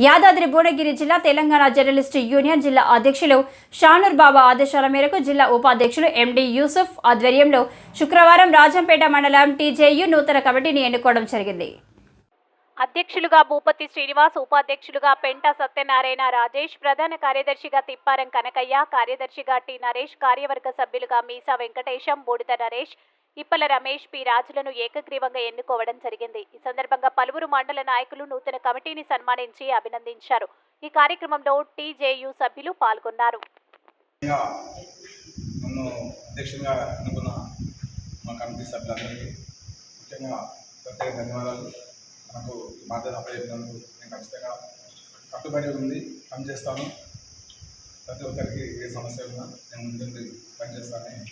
యాదాద్రి భువనగిరి జిల్లా Telangana journalist union జిల్లా అధ్యక్షులు షానూర్ బాబా ఆదేశాల మేరకు జిల్లా ఉపాధ్యక్షులు ఎండి యూసుఫ్ ఆధ్వర్యంలో శుక్రవారం రాజంపేట మండలం టీజేయు నూతన కమిటీని ఎన్నుకోవడం జరిగింది. అధ్యక్షులుగా భూపతి శ్రీనివాస్ ఉపాధ్యక్షులుగా పెంట సత్యనారాయణ రాజేష్ ప్రధాన కార్యదర్శిగా తిప్పారం కనకయ్య కార్యదర్శిగా టి నరేష్ కార్యవర్గ సభ్యులుగా మీసా వెంకటేశం బూడిద నరేష్ ఇప్పల రమేష్ పి. రాజులను ఏకగ్రీవంగా ఎన్నుకోవడం జరిగింది. ఈ సందర్భంగా పలువురు మండల నాయకులు నూతన కమిటీని సన్మానించి అభినందించారు. ఈ కార్యక్రమంలో టీజేయు సభ్యులు పాల్గొన్నారు. ప్రత్యేక ధన్యవాదాలు. బాధ్యత అప్పచెప్పినందుకు నేను ఖచ్చితంగా కట్టుబడి ఉంది పనిచేస్తాను. ప్రతి ఒక్కరికి ఏ సమస్య ఉన్నా నేను ముందుండి పనిచేస్తానని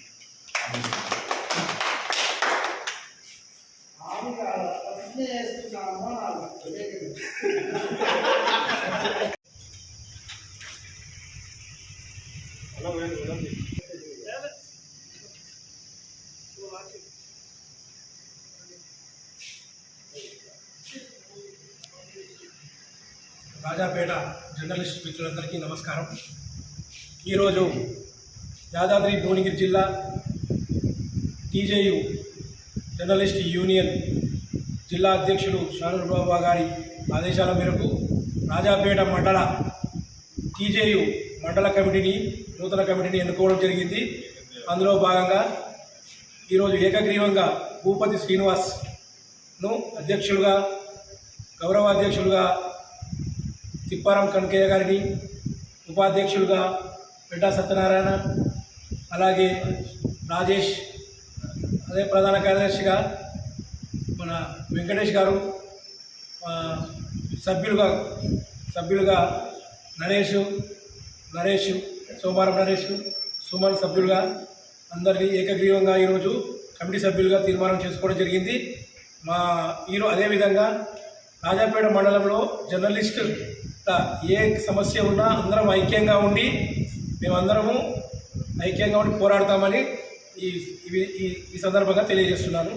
రాజాపేట జర్నలిస్ట్ మిత్రులందరికీ నమస్కారం ఈరోజు యాదాద్రి భువనగిరి జిల్లా టీజేయు జర్నలిస్ట్ యూనియన్ జిల్లా అధ్యక్షుడు షారూర్ బాబా గారి ఆదేశాల మేరకు రాజాపేట మండల టీజేయు మండల కమిటీని నూతన కమిటీని ఎన్నుకోవడం జరిగింది. అందులో భాగంగా ఈరోజు ఏకగ్రీవంగా భూపతి శ్రీనివాస్ను అధ్యక్షులుగా గౌరవ అధ్యక్షులుగా తిప్పారం కనకయ్య గారిని ఉపాధ్యక్షులుగా పెడ్డా సత్యనారాయణ అలాగే రాజేష్ అదే ప్రధాన కార్యదర్శిగా మన వెంకటేష్ గారు సభ్యులుగా సభ్యులుగా నరేష్ నరేష్ సోమవారం నరేష్ సుమన్ సభ్యులుగా అందరినీ ఏకగ్రీవంగా ఈరోజు కమిటీ సభ్యులుగా తీర్మానం చేసుకోవడం జరిగింది. మా ఈరోజు అదేవిధంగా రాజాపేట మండలంలో జర్నలిస్ట్ ఏ సమస్య ఉన్నా అందరం ఐక్యంగా ఉండి మేమందరము ఐక్యంగా ఉండి పోరాడతామని ఈ ఈ ఈ సందర్భంగా తెలియజేస్తున్నాను.